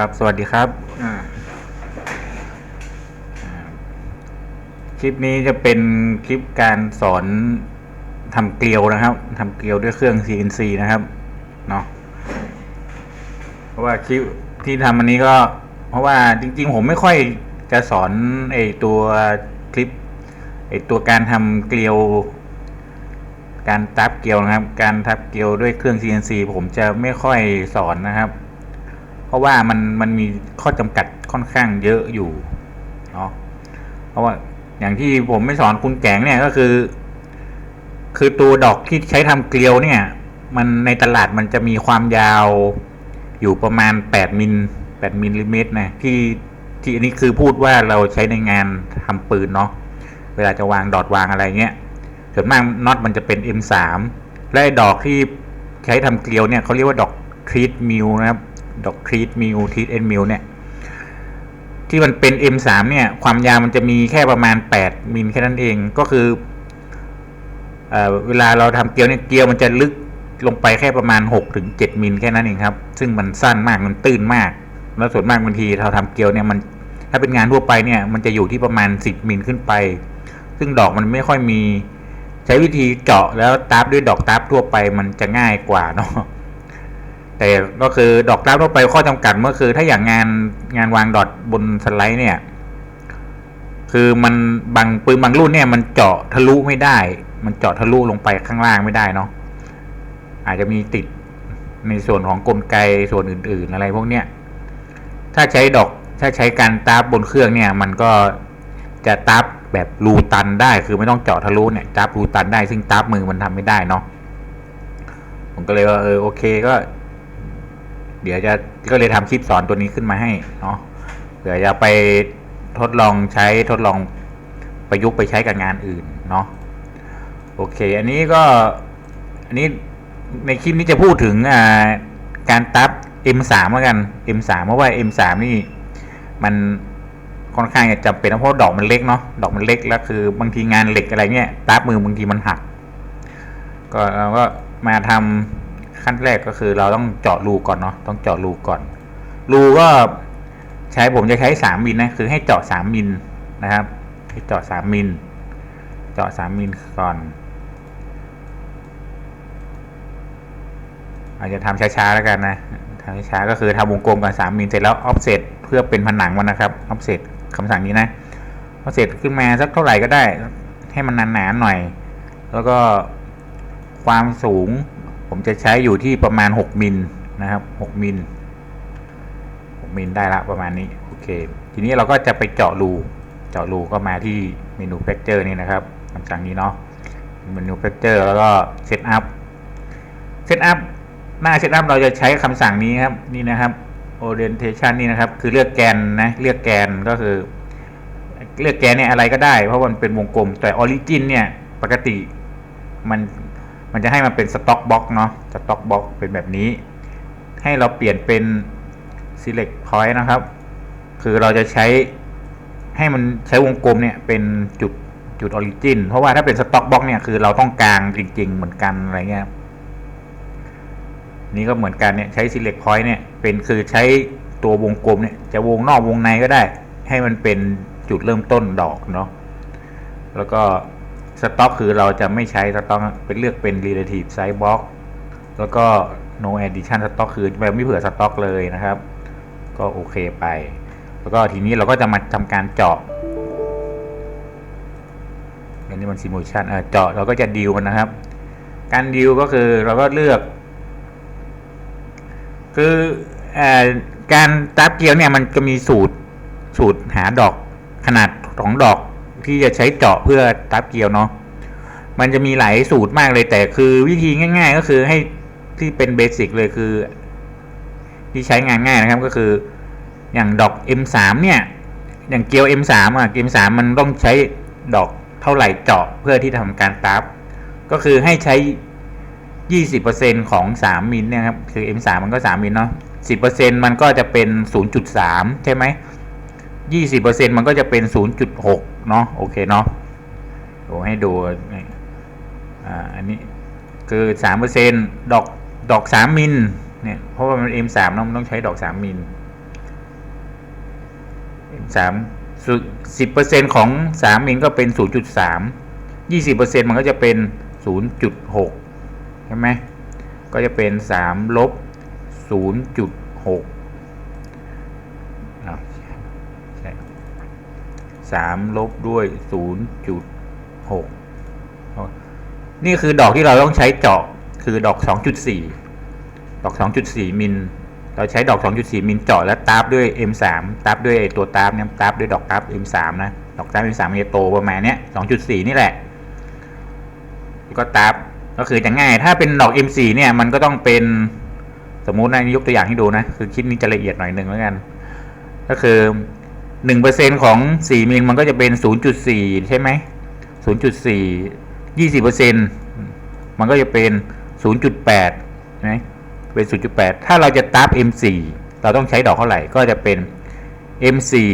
ครับ สวัสดีครับอ่าคลิปนี้จะเป็นคลิปการสอนทำเกลียวนะครับทำเกลียวด้วยเครื่อง CNC นะครับเนาะเพราะว่าคลิปที่ทำอันนี้ก็ เพราะว่าจริง ๆ ผมไม่ค่อยจะสอนไอตัวคลิปไอตัวการทำเกลียว การทับเกลียวนะครับ การทับเกลียวด้วยเครื่อง CNC ผมจะไม่ค่อยสอนนะครับ เพราะว่ามันมันมีข้อจำกัดค่อนข้างเยอะอยู่เนาะเพราะว่าอย่างที่ผมไม่สอนคุณแกงเนี่ยก็คือ คือตัวดอกที่ใช้ทำเกลียวเนี่ย มันในตลาดมันจะมีความยาวอยู่ประมาณ8มิล8มิลลิเมตรนะที่ที่อันนี้คือพูดว่าเราใช้ในงานทำปืนเนาะเวลาจะวางดอดวางอะไรเงี้ยส่วนมากน็อตมันจะเป็น M3 และดอกที่ใช้ทำเกลียวเนี่ยเขาเรียกว่าดอกทรีดมิลนะครับ ดอกทรีดมิลทรีดเอ็นมิลเนี่ย ที่มันเป็น M3 เนี่ย ความยาวมันจะมีแค่ประมาณ 8 มิลแค่นั้นเองก็คือเอเวลาเราทำเกลียวเนี่ยเกลียวมันจะลึกลงไปแค่ประมาณ6ถึง7มิลแค่นั้นเองครับ ซึ่งมันสั้นมากมันตื้นมาก แล้วส่วนมากบางทีเราทำเกลียวเนี่ยมันถ้าเป็นงานทั่วไปเนี่ยมันจะอยู่ที่ประมาณ 10มิลขึ้นไป ซึ่งดอกมันไม่ค่อยมี ใช้วิธีเจาะแล้วตับด้วยดอกตับทั่วไปมันจะง่ายกว่าเนาะ แต่ก็คือดอกตับทั่วไปข้อจำกัดก็คือ ถ้าอย่างงานงานวางดอทบนสไลด์เนี่ย คือมันบางปืนบางรุ่นเนี่ย มันเจาะทะลุไม่ได้ มันเจาะทะลุลงไปข้างล่างไม่ได้เนาะอาจจะมีติดในส่วนของกลไกส่วนอื่น ๆ อะไรพวกเนี้ยถ้าใช้ดอกถ้าใช้การตับบนเครื่องเนี่ย มันก็จะตับแบบรูตันได้คือไม่ต้องเจาะทะลุเนี่ยตับรูตันได้ซึ่งตับมือมันทำไม่ได้เนาะผมก็เลยว่าเออโอเคก็ เดี๋ยวจะก็เลยทำคลิปสอนตัวนี้ขึ้นมาให้เนาะเผื่อจะไปทดลองใช้ทดลองประยุกต์ไปใช้กับงานอื่นเนาะโอเค อันนี้ก็อันนี้ในคลิปนี้จะพูดถึงการตับ M3 เหมือนกัน M3 เพราะว่า M3 นี่มันค่อนข้างจะจำเป็นนะเพราะดอกมันเล็กเนาะดอกมันเล็กแล้วคือบางทีงานเหล็กอะไรเงี้ยตับมือบางทีมันหัก ก็เราก็มาทำ ขั้นแรกก็คือเราต้องเจาะรูก่อนเนาะต้องเจาะรูก่อน รูก็ใช้ผมจะใช้สามมิลนะคือให้เจาะสามมิลนะครับ ให้เจาะสามมิลเจาะสามมิลก่อน อาจจะทำช้าๆแล้วกันนะทำช้าๆก็คือทำวงกลมกันสามมิลเสร็จแล้วออฟเซตเพื่อเป็นผนังมันนะครับออฟเซตคำสั่งนี้นะออฟเซตขึ้นมาสักเท่าไหร่ก็ได้ ให้มันหนาๆหน่อย แล้วก็ความสูง ผมจะใช้อยู่ที่ประมาณ 6 มิลนะครับ 6 มิล 6 มิลได้ละประมาณนี้ โอเค ทีนี้เราก็จะไปเจาะรู เจาะรูก็มาที่เมนูแฟกเจอร์นี่นะครับคำสั่งนี้เนาะ เมนูแฟกเจอร์แล้วก็เซตอัพ เซตอัพ หน้าเซตอัพเราจะใช้คำสั่งนี้ครับ นี่นะครับ orientation นี่นะครับ คือเลือกแกนนะ เลือกแกนก็คือ เลือกแกนเนี่ยอะไรก็ได้ เพราะมันเป็นวงกลม แต่ origin เนี่ย ปกติมัน มันจะให้มันเป็นสต็อกบ็อกเนาะสต็อกบ็อกเป็นแบบนี้ ให้เราเปลี่ยนเป็น select point นะครับ คือเราจะใช้ให้มันใช้วงกลมเนี่ยเป็นจุดจุด origin เพราะว่าถ้าเป็นสต็อกบ็อกเนี่ยคือเราต้องกลางจริง ๆ เหมือนกันอะไรเงี้ยนี่ก็เหมือนกันเนี่ยใช้ select point เนี่ยเป็นคือใช้ตัววงกลมเนี่ยจะวงนอกวงในก็ได้ ให้มันเป็นจุดเริ่มต้นดอกเนาะแล้วก็ สต็อกคือเราจะไม่ใช้สต็อกเป็นเลือกเป็น relative size box แล้วก็ no addition stock คือแบบไม่เผื่อสต็อกเลยนะครับ ก็โอเคไป แล้วก็ทีนี้เราก็จะมาทำการเจาะอันนี้มัน simulation เออเจาะเราก็จะดีลมันนะครับ การดีลก็คือเราก็เลือก คือเออการตับเกลียวเนี่ยมันจะมีสูตรสูตรหาดอกขนาดของดอก ที่จะใช้เจาะเพื่อตับเกลียวเนาะมันจะมีหลายสูตรมากเลยแต่คือวิธีง่าย ๆ ก็คือให้ที่เป็นเบสิกเลยคือ ที่ใช้งานง่ายนะครับก็คืออย่างดอก M3 เนี่ย อย่างเกลียว M3 อะ M3 มันต้องใช้ดอกเท่าไหร่เจาะเพื่อที่ทำการตับก็คือให้ใช้ 20%ของ 3 มิลเนี่ยครับคือ M3 มันก็ 3 มิลเนาะ10%มันก็จะเป็น 0.3 ใช่ไหม20%มันก็จะเป็น 0.6 เนาะโอเคเนาะโอ้ให้ดูนี่อ่าอันนี้คือ3%ดอกดอก3มิลเนี่ยเพราะว่ามัน M3 เนาะมันต้องใช้ดอก3มิลสามสิบเปอร์เซ็นของสามมิลก็เป็นศูนย์จุดสามยี่สิบเปอร์เซ็นมันก็จะเป็นศูนย์จุดหกใช่ไหมก็จะเป็นสามลบศูนย์จุดหก สามลบด้วยศูนย์จุดหกนี่คือดอกที่เราต้องใช้เจาะคือดอกสองจุดสี่ดอกสองจุดสี่มิล เราใช้ดอก 2.4 มิลเจาะแล้วตาบด้วย M3 ตาบด้วยตัวตาบเนี่ยตาบด้วยดอกตาบ M3 นะดอกตาบ M3 มันจะโตประมาณเนี้ย 2.4 นี่แหละก็ตาบก็คือจะง่าย ถ้าเป็นดอก M4 เนี่ยมันก็ต้องเป็นสมมุตินะยกตัวอย่างให้ดูนะ คือคลิปนี้จะละเอียดหน่อยหนึ่งแล้วกัน ก็คือ หนึ่งเปอร์เซ็นของสี่มิลมันก็จะเป็นศูนย์จุดสี่ใช่ไหมศูนย์จุดสี่ยี่สิบเปอร์เซ็นตมันก็จะเป็นศูนย์จุดแปดใช่ไหมเป็นศูนย์จุดแปดถ้าเราจะตับ M4 เราต้องใช้ดอกเท่าไหร่ก็จะเป็นเอ็มสี่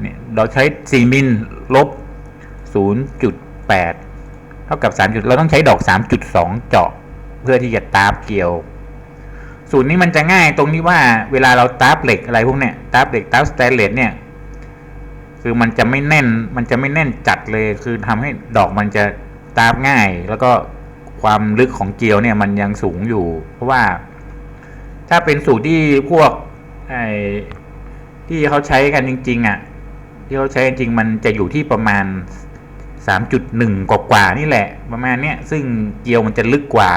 เนี่ยเราใช้สี่มิลลบศูนย์จุดแปดเท่ากับสามจุดเราต้องใช้ดอกสามจุดสองเจาะเพื่อที่จะตับเกี่ยวสูตรนี้มันจะง่ายตรงนี้ว่าเวลาเราตับเหล็กอะไรพวกเนี้ยตับเหล็กตับสแตนเลสเนี่ย คือมันจะไม่แน่นมันจะไม่แน่นจัดเลย คือทำให้ดอกมันจะตาบง่าย แล้วก็ความลึกของเกลียวเนี่ยมันยังสูงอยู่ เพราะว่า ถ้าเป็นสูตรที่พวกไอ้ที่เขาใช้กันจริง ๆอะที่เขาใช้จริงมันจะอยู่ที่ประมาณ 3.1กว่านี่แหละ ประมาณเนี้ยซึ่งเกลียวมันจะลึกกว่า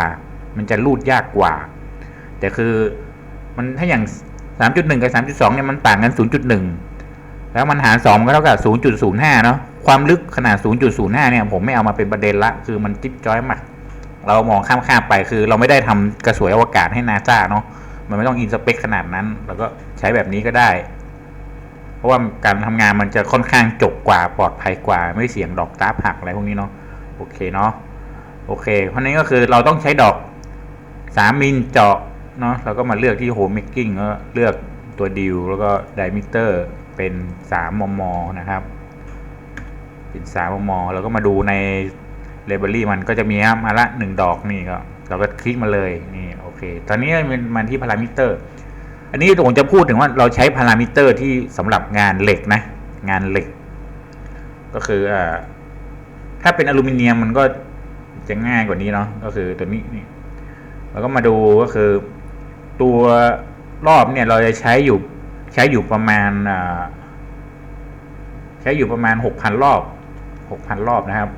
มันจะรูดยากกว่า แต่คือมันถ้าอย่าง 3.1 กับ 3.2เนี่ยมันต่างกัน 0.1 แล้วมันหาร2ก็เท่ากับ 0.05 เนาะความลึกขนาด 0.05 เนี่ยผมไม่เอามาเป็นประเด็นละ คือมันจิ๊บจ้อยมาก เรามองข้ามๆไปคือเราไม่ได้ทำกระสวยอวกาศให้นาซาเนาะมันไม่ต้องอินสเปคขนาดนั้นเราก็ใช้แบบนี้ก็ได้ เพราะว่าการทำงานมันจะค่อนข้างจบกว่าปลอดภัยกว่า ไม่เสี่ยงดอกตาผักอะไรพวกนี้เนาะโอเคเนาะโอเค เพราะนี้ก็คือเราต้องใช้ดอก3มิลเจาะเนาะเราก็มาเลือกที่โฮมเมกกิ้งก็เลือกตัวดิวแล้วก็ไดมิเตอร์ เป็น 3 มม นะครับ เป็น 3 มมแล้วก็มาดูในเลเบอรี่มันก็จะมีครับมาละ 1 ดอกนี่ก็เราก็คลิกมาเลยนี่โอเค ตอนนี้มันมันที่พารามิเตอร์ อันนี้ผมจะพูดถึงว่าเราใช้พารามิเตอร์ที่สำหรับงานเหล็กนะ งานเหล็ก ก็คืออ่าถ้าเป็นอลูมิเนียมมันก็จะง่ายกว่านี้เนาะก็คือตัวนี้นี่แล้วก็มาดูก็คือตัวรอบเนี่ยเราจะใช้อยู่ ใช้อยู่ประมาณอ่าใช้อยู่ประมาณหกพันรอบหกพันรอบนะครับ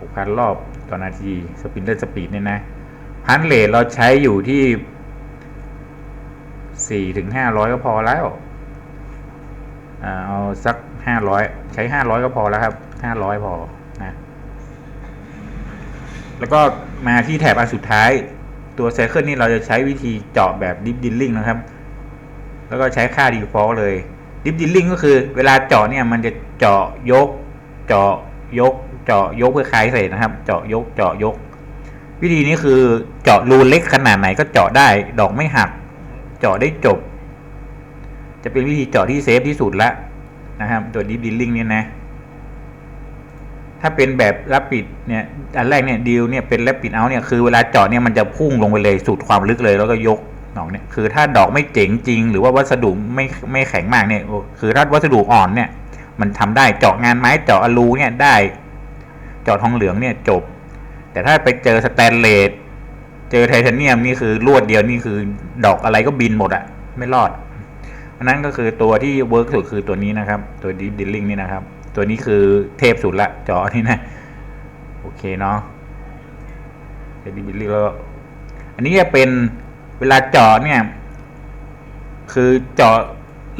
หกพันรอบต่อนาทีสปินเดอร์สปีดเนี่ยนะพันเลทเราใช้อยู่ที่สี่ถึงห้าร้อยก็พอแล้ว เอาสักห้าร้อยใช้ห้าร้อยก็พอแล้วครับห้าร้อยพอนะแล้วก็มาที่แถบอันสุดท้ายตัวไซเคิลนี่เราจะใช้วิธีเจาะแบบดิฟดิลลิงนะครับ แล้วก็ใช้ค่า default เลยดิฟดิลลิงก็คือเวลาเจาะเนี่ยมันจะเจาะยก เจาะยก เจาะยกเพื่อคลายเศษนะครับ เจาะยก เจาะยก วิธีนี้คือเจาะรูเล็กขนาดไหนก็เจาะได้ ดอกไม่หัก เจาะได้จบ จะเป็นวิธีเจาะที่เซฟที่สุดละนะครับ ตัวดิฟดิลลิงเนี่ยนะถ้าเป็นแบบรับปิดเนี่ยอันแรกเนี่ยดีลเนี่ยเป็นรับปิดเอาเนี่ยคือเวลาเจาะเนี่ยมันจะพุ่งลงไปเลยสุดความลึกเลยแล้วก็ยก ดอกเนี่ยคือถ้าดอกไม่เจ๋งจริง หรือว่าวัสดุไม่ไม่แข็งมากเนี่ยคือถ้าวัสดุอ่อนเนี่ย มันทำได้เจาะงานไม้เจาะอลูเนี่ยได้ เจาะทองเหลืองเนี่ยจบ แต่ถ้าไปเจอสแตนเลสเจอไทเทเนียมนี่คือลวดเดียวนี่คือดอกอะไรก็บินหมดอะไม่รอดเพราะนั้นก็คือตัวที่เวิร์กสุดคือตัวนี้นะครับ ตัวดิดิลลิงนี่นะครับ ตัวนี้คือเทพสุดละเจาะนี่นะโอเคเนาะดิบิลลี่แล้วอันนี้จะเป็น เวลาเจาะเนี่ย คือเจาะ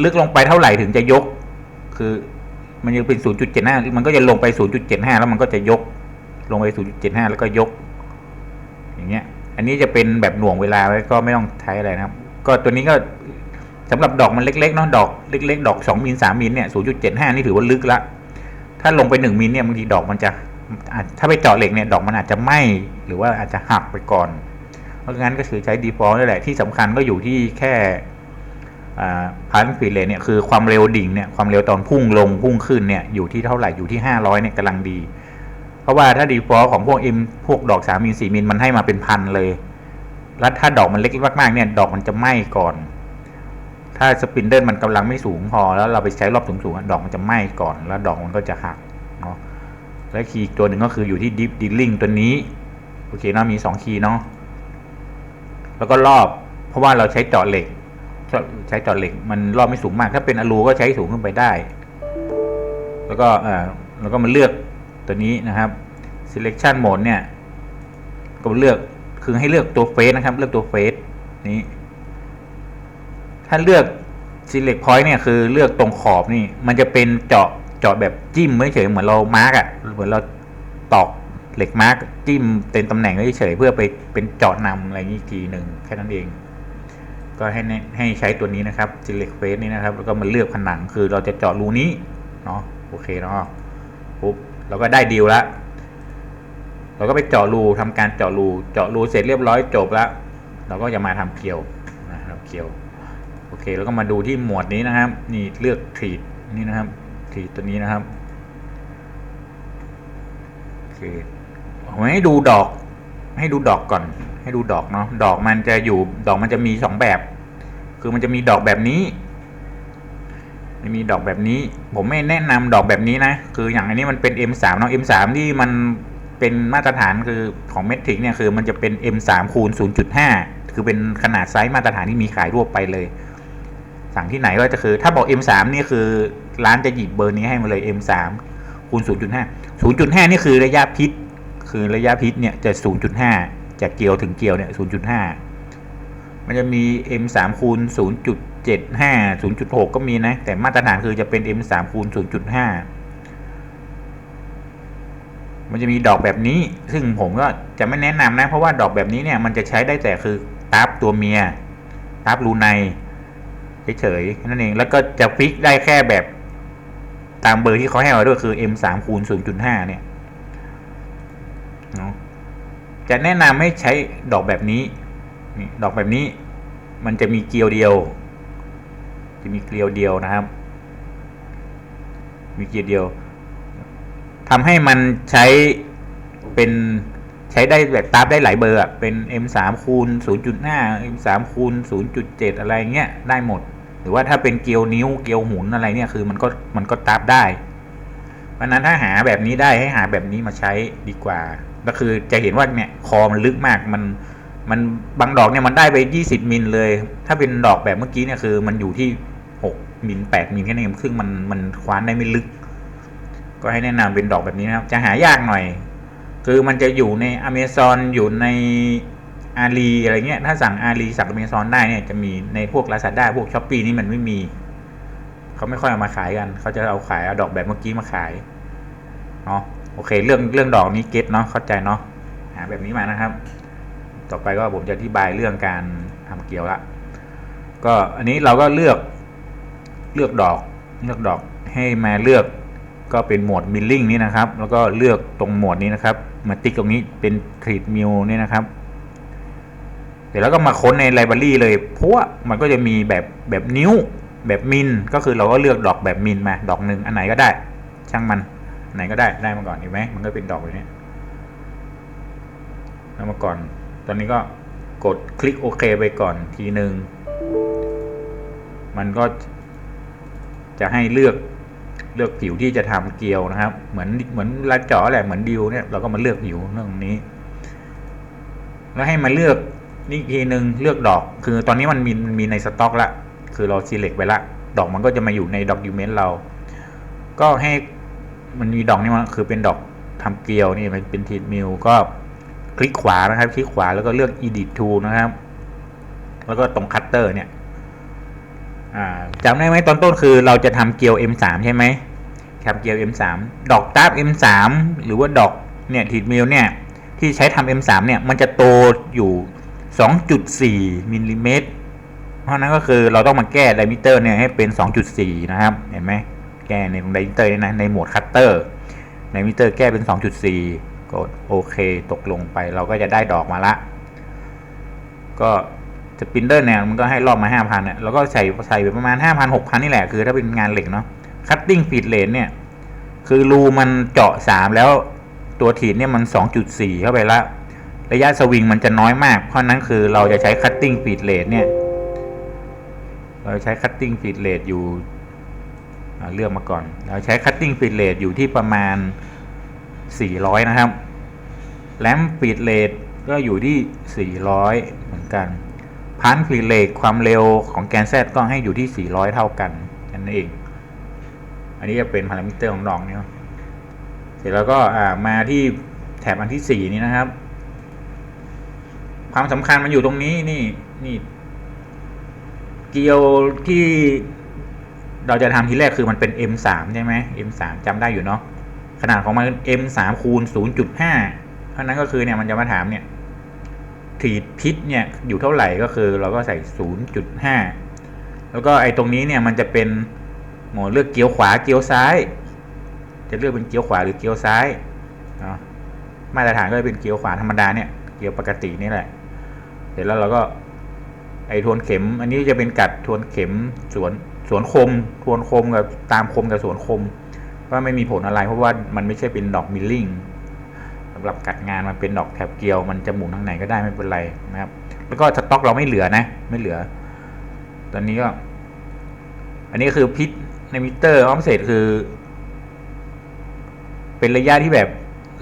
ลึกลงไปเท่าไหร่ถึงจะยก คือมันยังเป็น 0.75 มันก็จะลงไป 0.75 แล้วมันก็จะยก ลงไป 0.75 แล้วก็ยก อย่างเงี้ย อันนี้จะเป็นแบบหน่วงเวลาไว้ก็ไม่ต้องใช้อะไรนะครับ ก็ตัวนี้ก็สำหรับดอกมันเล็กๆเนาะดอกเล็กๆ ดอก 2มิล3มิลเนี่ย 0.75 นี่ถือว่าลึกละ ถ้าลงไป 1มิลเนี่ยบางทีดอกมันจะ ถ้าไปเจาะเหล็กเนี่ยดอกมันอาจจะไหม้หรือว่าอาจจะหักไปก่อน เพราะงั้นก็คือใช้ default นี่แหละที่สำคัญก็อยู่ที่แค่พันฟีเลเนี่ยคือความเร็วดิ่งเนี่ยความเร็วตอนพุ่งลงพุ่งขึ้นเนี่ยอยู่ที่เท่าไหร่อยู่ที่ 500เนี่ยกำลังดี เพราะว่าถ้า default ของพวก M พวกดอก3มิล4มิลมันให้มาเป็นพันเลย แล้วถ้าดอกมันเล็กมากๆเนี่ยดอกมันจะไหม้ก่อน ถ้าสปินเดิลมันกำลังไม่สูงพอแล้วเราไปใช้รอบสูงๆดอกมันจะไหม้ก่อน แล้วดอกมันก็จะหักเนาะและคีย์ตัวหนึ่งก็คืออยู่ที่ดิฟดิลลิงตัวนี้โอเคเนาะมีสองคีย์เนาะ แล้วก็รอบ เพราะว่าเราใช้เจาะเหล็กใช้เจาะเหล็ก มันรอบไม่สูงมาก ถ้าเป็นอลูก็ใช้สูงขึ้นไปได้ แล้วก็เอ่อแล้วก็มาเลือกตัวนี้นะครับ selection mode เนี่ย ก็เลือกคือให้เลือกตัวเฟสนะครับ เลือกตัวเฟสนี้ ถ้าเลือก select point เนี่ยคือเลือกตรงขอบนี่ มันจะเป็นเจาะเจาะแบบจิ้มไม่เฉยเหมือนเรามาร์กอะเหมือนเราตอก เหล็กมาร์กจิ้มเต็มตำแหน่งเฉยเพื่อไปเป็นเจาะนำอะไรนี้ทีหนึ่งแค่นั้นเอง ก็ให้ให้ใช้ตัวนี้นะครับ select face นี่นะครับ แล้วก็มาเลือกผนังคือเราจะเจาะรูนี้เนาะโอเคเนาะปุ๊บเราก็ได้ดีลละเราก็ไปเจาะรูทำการเจาะรูเจาะรูเสร็จเรียบร้อยจบแล้วเราก็จะมาทำเกลียวนะครับเกลียวโอเคแล้วก็มาดูที่หมวดนี้นะครับ นี่เลือกทรีดนี่นะครับทรีดตัวนี้นะครับโอเค ให้ดูดอก ให้ดูดอกก่อน ให้ดูดอกเนาะดอกมันจะอยู่ดอกมันจะมีสองแบบ คือมันจะมีดอกแบบนี้มีดอกแบบนี้ ผมไม่แนะนำดอกแบบนี้นะ คืออย่างอันนี้มันเป็น M3 เนาะ M3 ที่มันเป็นมาตรฐานคือของเมทริกเนี่ยคือมันจะเป็น M3 คูณ0.5 คือเป็นขนาดไซส์มาตรฐานที่มีขายทั่วไปเลย สั่งที่ไหนก็จะคือ ถ้าบอก M3 นี่คือร้านจะหยิบเบอร์นี้ให้มาเลย M3 คูณ0.5 0.5 นี่คือระยะพิษ คือระยะพิษเนี่ยจะ 0.5 จากเกลียวถึงเกลียวเนี่ย 0.5 มันจะมี M3 คูณ0.75 0.6 ก็มีนะ แต่มาตรฐานคือจะเป็น M3 คูณ0.5 มันจะมีดอกแบบนี้ ซึ่งผมก็จะไม่แนะนำนะ เพราะว่าดอกแบบนี้เนี่ยมันจะใช้ได้แต่คือตับตัวเมียตับรูในเฉยๆนั่นเอง แล้วก็จะฟิกได้แค่แบบตามเบอร์ที่เขาให้มาด้วยคือ M3 คูณ0.5 เนี่ย จะแนะนำให้ใช้ดอกแบบนี้นี่ดอกแบบนี้ มันจะมีเกลียวเดียว จะมีเกลียวเดียวนะครับ มีเกลียวเดียวทำให้มันใช้เป็นใช้ได้แบบตาบได้หลายเบอร์เป็น M3 คูณ0.5 M3 คูณ0.7 อะไรเงี้ยได้หมด หรือว่าถ้าเป็นเกลียวนิ้วเกลียวหุนอะไรเนี่ยคือมันก็มันก็ตาบได้ เพราะนั้นถ้าหาแบบนี้ได้ให้หาแบบนี้มาใช้ดีกว่า ก็คือจะเห็นว่าเนี่ยคอมันลึกมากมันมันบางดอกเนี่ยมันได้ไป 20 มิลเลย ถ้าเป็นดอกแบบเมื่อกี้เนี่ยคือมันอยู่ที่ 6 มิล 8 มิลแค่นั้นเองซึ่งมันมันคว้านได้ไม่ลึก ก็ให้แนะนำเป็นดอกแบบนี้นะครับ จะหายากหน่อย คือมันจะอยู่ในอเมซอนอยู่ในอาลีอะไรเงี้ย ถ้าสั่งอาลีสั่งอเมซอนได้เนี่ยจะมีในพวกลาซาด้าพวกช้อปปี้นี่มันไม่มี เขาไม่ค่อยเอามาขายกัน เขาจะเอาขายเอาดอกแบบเมื่อกี้มาขายเนาะ โอเค เรื่องเรื่องดอกนี้เก็ตเนาะเข้าใจเนาะหาแบบนี้มานะครับ ต่อไปก็ผมจะอธิบายเรื่องการทำเกลียวละก็อันนี้เราก็เลือกเลือกดอกเลือกดอกให้มาเลือกก็เป็นโหมดมิลลิ่งนี่นะครับ แล้วก็เลือกตรงโหมดนี้นะครับ มาติ๊กตรงนี้เป็นทรีดมิลนี่นะครับ เดี๋ยวแล้วก็มาค้นในไลบรารีเลยเพราะว่ามันก็จะมีแบบแบบนิ้วแบบมินก็คือเราก็เลือกดอกแบบมินมาดอกหนึ่งอันไหนก็ได้ ช่างมัน ไหนก็ได้ได้มาก่อนเห็นไหมมันก็เป็นดอกแบบนี้แล้วมาก่อน ตอนนี้ก็กดคลิกโอเคไปก่อนทีหนึ่งมันก็จะให้เลือกเลือกผิวที่จะทำเกลียวนะครับ เหมือนเหมือนลาเจาะแหละเหมือนดิวเนี่ยเราก็มาเลือกผิวเรื่องนี้ แล้วให้มาเลือกนี่ทีหนึ่งเลือกดอก คือตอนนี้มันมีมันมีในสต็อกละคือเรา select ไปละ ดอกมันก็จะมาอยู่ในด็อกิเมนต์เรา ก็ให้ มันมีดอกนี่มันคือเป็นดอกทำเกลียวนี่มันเป็นทีดมิลก็คลิกขวานะครับ คลิกขวาแล้วก็เลือก edit tool นะครับ แล้วก็ตรงคัตเตอร์เนี่ยจำได้ไหมตอนต้นคือเราจะทำเกลียว M3 ใช่ไหมทำเกลียว M3 ดอกตับ M3 หรือว่าดอกเนี่ยทีดมิลเนี่ยที่ใช้ทำ M3 เนี่ยมันจะโตอยู่ 2.4มิลลิเมตรเพราะนั้นก็คือเราต้องมาแก้ไดมิเตอร์เนี่ยให้เป็น 2.4 นะครับ เห็นไหม ก้ในไดมิเตอร์นะในโหมดคัตเตอร์ไดมิเตอร์แก้เป็น 2.4 กดโอเคตกลงไปเราก็จะได้ดอกมาละ ก็สปินเดอร์เนี่ยมันก็ให้รอบมา 5,000เนี่ยแล้วก็ใส่ใส่ไปประมาณ 5,000 6,000 นี่แหละ คือถ้าเป็นงานเหล็กเนาะคัตติ้งฟีดเลนเนี่ย คือรูมันเจาะ 3 แล้วตัวถีดเนี่ยมัน 2.4 เข้าไปละระยะสวิงมันจะน้อยมาก เพราะนั้นคือเราจะใช้คัตติ้งฟีดเลนเนี่ย เราใช้ cutting feed rate อยู่ เลือกมาก่อนเราใช้ cutting feed rate อยู่ที่ประมาณ 400 นะครับ lamp feed rate ก็อยู่ที่ 400 เหมือนกันพัน feed rate ความเร็วของแกน Z ก็ให้อยู่ที่ 400 เท่ากันนั่นเอง อันนี้จะเป็นพารามิเตอร์ของดอกนี้เนาะเสร็จแล้วก็มาที่แถบอันที่ 4 นี้นะครับ ความสำคัญมันอยู่ตรงนี้นี่นี่ เกียวที่ เราจะทำทีแรกคือมันเป็น M3 ใช่ไหม M3 จำได้อยู่เนาะขนาดของมัน M3 คูณ 0.5 เพราะนั้นก็คือเนี่ยมันจะมาถามเนี่ยถีดพิษเนี่ยอยู่เท่าไหร่ก็คือเราก็ใส่ 0.5 แล้วก็ไอ้ตรงนี้เนี่ยมันจะเป็นหมดเลือกเกียวขวาเกียวซ้าย จะเลือกเป็นเกียวขวาหรือเกียวซ้ายเนาะมาตรฐานก็จะเป็นเกียวขวาธรรมดาเนี่ยเกียวปกตินี่แหละ เสร็จแล้วเราก็ไอ้ทวนเข็ม อันนี้จะเป็นกัดทวนเข็มสวน สวนคมทวนคมกับตามคมกับสวนคมว่าไม่มีผลอะไรเพราะว่ามันไม่ใช่เป็นดอกมิลลิ่งสำหรับกัดงานมันเป็นดอกแถบเกลียว มันจะหมุนทางไหนก็ได้ไม่เป็นไรนะครับ แล้วก็สต็อกเราไม่เหลือนะ ไม่เหลือ ตอนนี้ก็ อันนี้คือพิษในมิเตอร์ออฟเซตคือ เป็นระยะที่แบบ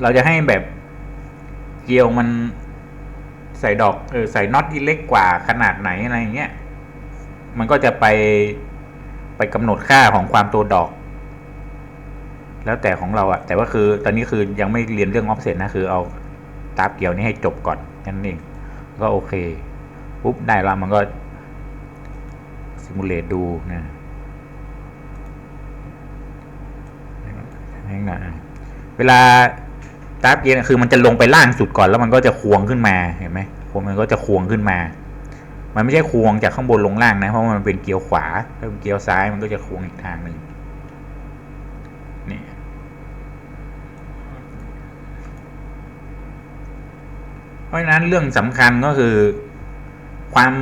เราจะให้แบบเกลียวมันใส่ดอกเออใส่น็อตที่เล็กกว่าขนาดไหนอะไรอย่างเงี้ยมันก็จะไป ไปกำหนดค่าของความตัวดอก แล้วแต่ของเราอะแต่ว่าคือตอนนี้คือยังไม่เรียนเรื่องออฟเซ็ตนะคือเอาตาบเกี่ยวนี้ให้จบก่อนนั่นเอง ก็โอเคปุ๊บได้ล้วมันก็ซิมูเลตดูนะน่อยเวลากราฟเกียร์คือมันจะลงไปล่างสุดก่อนแล้วมันก็จะควงขึ้นมาเห็นไหมผมมันก็จะควงขึ้นมา มันไม่ใช่ควงจากข้างบนลงล่างนะเพราะมันเป็นเกียวขวาถ้าเป็นเกียวซ้ายมันก็จะควงอีกทางหนึ่งนี่เพราะฉะนั้นเรื่องสำคัญก็คือ ความ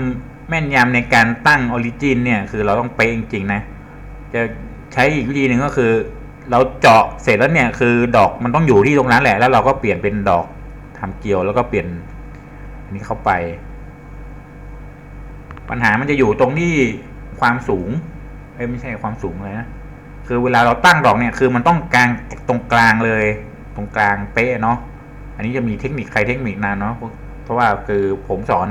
แม่นยำในการตั้งออริจินเนี่ยคือเราต้องเป๊ะจริงๆนะ จะใช้อีกวิธีหนึ่งก็คือ เราเจาะเสร็จแล้วเนี่ยคือดอกมันต้องอยู่ที่ตรงนั้นแหละ แล้วเราก็เปลี่ยนเป็นดอกทำเกลียวแล้วก็เปลี่ยนอันนี้เข้าไป ปัญหามันจะอยู่ตรงที่ความสูงเอ้ไม่ใช่ความสูงเลยนะคือเวลาเราตั้งดอกเนี่ยคือมันต้องกลางตรงกลางเลย ตรงกลางเป๊ะเนาะอันนี้จะมีเทคนิคใครเทคนิคนานเนาะเพราะว่าคือผมสอน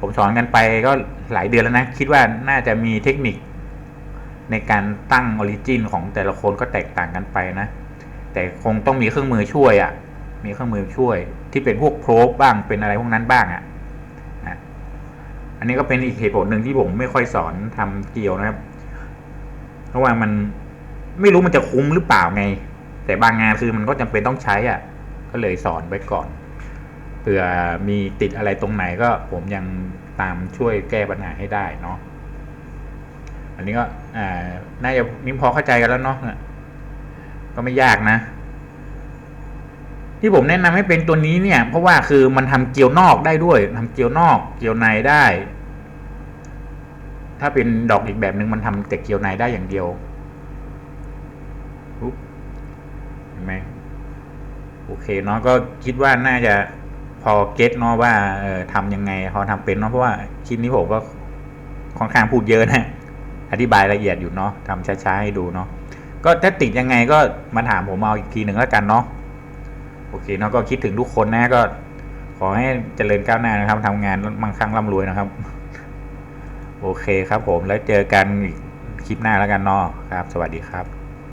ผมสอนกันไปก็หลายเดือนแล้วนะคิดว่าน่าจะมีเทคนิคในการตั้งออริจินของแต่ละคนก็แตกต่างกันไปนะ แต่คงต้องมีเครื่องมือช่วยอะ่ะ มีเครื่องมือช่วย ที่เป็นพวกโพรบบ้างเป็นอะไรพวกนั้นบ้างอะ่ะ อันนี้ก็เป็นอีกเหตุผลหนึ่งที่ผมไม่ค่อยสอนทำเกียวนะครับ เพราะว่ามันไม่รู้มันจะคุ้มหรือเปล่าไง แต่บางงานคือมันก็จำเป็นต้องใช้อะ ก็เลยสอนไว้ก่อนเผื่อมีติดอะไรตรงไหนก็ผมยังตามช่วยแก้ปัญหาให้ได้เนาะอันนี้ก็น่าจะนิ่พอเข้าใจกันแล้วเนาะก็ไม่ยากนะ ที่ผมแนะนำให้เป็นตัวนี้เนี่ย เพราะว่าคือมันทำเกลียวนอกได้ด้วยทำเกลียวนอก เกลียวในได้ ถ้าเป็นดอกอีกแบบหนึ่งมันทำแต่เกลียวในได้อย่างเดียวปุ๊บเห็นไหมโอเคเนาะก็คิดว่าน่าจะพอเก็ตเนาะว่าเออทำยังไง พอทำเป็นเนาะเพราะว่าคลิปนี้ผมก็ค่อนข้างพูดเยอะนะอธิบายละเอียดอยู่เนาะทำช้าๆให้ดูเนาะก็ถ้าติดยังไงก็มาถามผมเอาอีกทีหนึ่งแล้วกันเนาะโอเคเนาะก็คิดถึงทุกคนนะก็ขอให้เจริญก้าวหน้านะครับทำงานมั่งคั่งร่ำรวยนะครับ โอเคครับผมแล้วเจอกันอีกคลิปหน้าแล้วกันเนาะครับ สวัสดีครับ